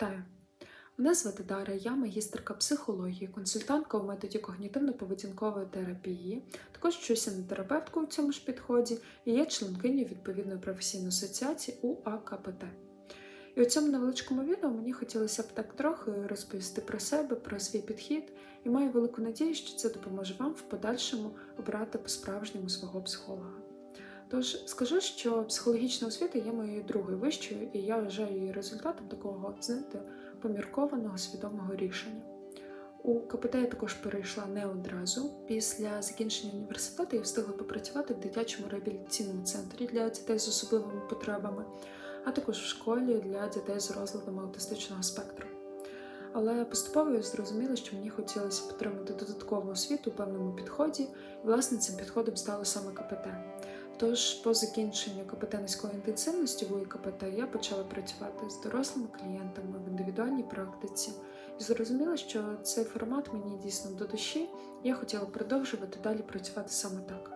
Вітаю! Мене звати Дара, я магістерка психології, консультантка у методі когнітивно-поведінкової терапії, також вчуся на терапевтку у цьому ж підході і є членкинею відповідної професійної асоціації УАКПТ. І у цьому невеличкому відео мені хотілося б так трохи розповісти про себе, про свій підхід, і маю велику надію, що це допоможе вам в подальшому обрати по-справжньому свого психолога. Тож скажу, що психологічна освіта є моєю другою вищою, і я вважаю її результатом такого, знаєте, поміркованого свідомого рішення. У КПТ я також перейшла не одразу. Після закінчення університету я встигла попрацювати в дитячому реабілітаційному центрі для дітей з особливими потребами, а також в школі для дітей з розладами аутистичного спектру. Але поступово я зрозуміла, що мені хотілося б отримати додаткову освіту у певному підході, і власне цим підходом стало саме КПТ. Тож, по закінченню КПТ низької інтенсивності в КПТ я почала працювати з дорослими клієнтами в індивідуальній практиці і зрозуміла, що цей формат мені дійсно до душі, я хотіла продовжувати далі працювати саме так.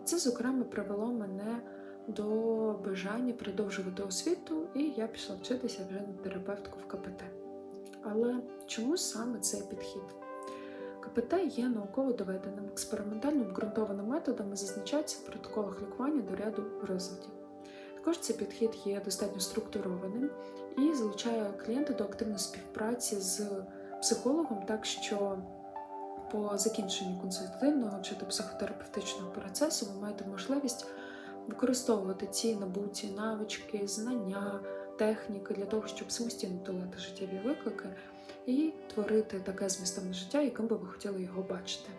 І це, зокрема, привело мене до бажання продовжувати освіту, і я пішла вчитися вже на терапевтку в КПТ. Але чому саме цей підхід? КПТ є науково доведеним, експериментально обґрунтованим методом і зазначається в протоколах лікування до ряду розладів. Також цей підхід є достатньо структурованим і залучає клієнта до активної співпраці з психологом, так що по закінченню консультативного чи до психотерапевтичного процесу ви маєте можливість використовувати ці набуті навички, знання, техніки для того, щоб самостійно долати життєві виклики і творити таке змістовне життя, яким би ви хотіли його бачити.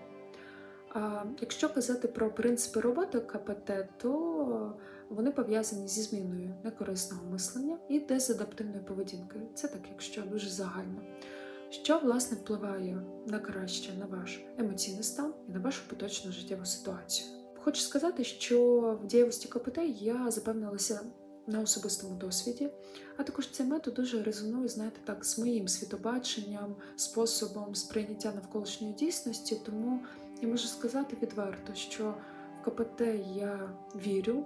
А якщо казати про принципи роботи КПТ, то вони пов'язані зі зміною некорисного мислення і дезадаптивною поведінкою. Це так, якщо дуже загально. Що власне впливає на краще на ваш емоційний стан і на вашу поточну життєву ситуацію. Хочу сказати, що в дієвості КПТ я запевнилася на особистому досвіді, а також цей метод дуже резонує, знаєте, так, з моїм світобаченням, способом сприйняття навколишньої дійсності. Тому я можу сказати відверто, що в КПТ я вірю,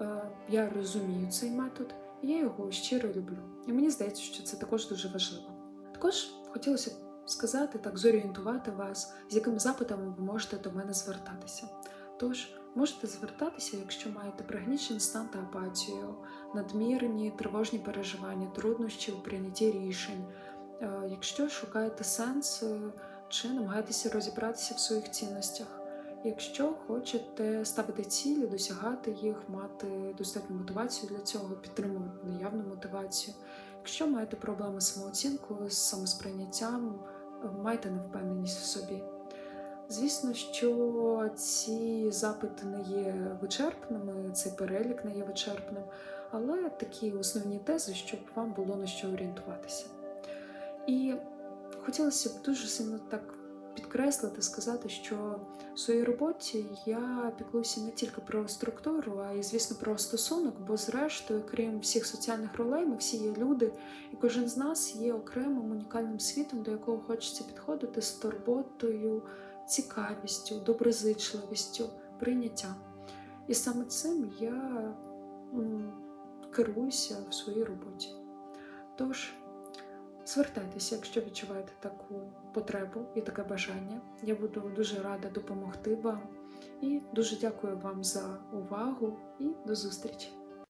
е, я розумію цей метод, і я його щиро люблю. І мені здається, що це також дуже важливо. Також хотілося б сказати, так зорієнтувати вас, з якими запитами ви можете до мене звертатися. Тож можете звертатися, якщо маєте прагнічний стан та апатію, надмірні тривожні переживання, труднощі у прийнятті рішень, е, якщо шукаєте сенс чи намагаєтеся розібратися в своїх цінностях, якщо хочете ставити цілі, досягати їх, мати достатню мотивацію для цього, підтримувати наявну мотивацію, якщо маєте проблеми з самооцінкою, з самосприйняттям, маєте невпевненість в собі. Звісно, що ці запити не є вичерпними, цей перелік не є вичерпним, але такі основні тези, щоб вам було на що орієнтуватися. І хотілося б дуже сильно так підкреслити, сказати, що в своїй роботі я піклуюся не тільки про структуру, а й, звісно, про стосунок, бо, зрештою, крім всіх соціальних ролей, ми всі є люди, і кожен з нас є окремим унікальним світом, до якого хочеться підходити з турботою цікавістю, доброзичливістю, прийняттям. І саме цим я керуюся в своїй роботі. Тож, звертайтеся, якщо відчуваєте таку потребу і таке бажання. Я буду дуже рада допомогти вам і дуже дякую вам за увагу і до зустрічі!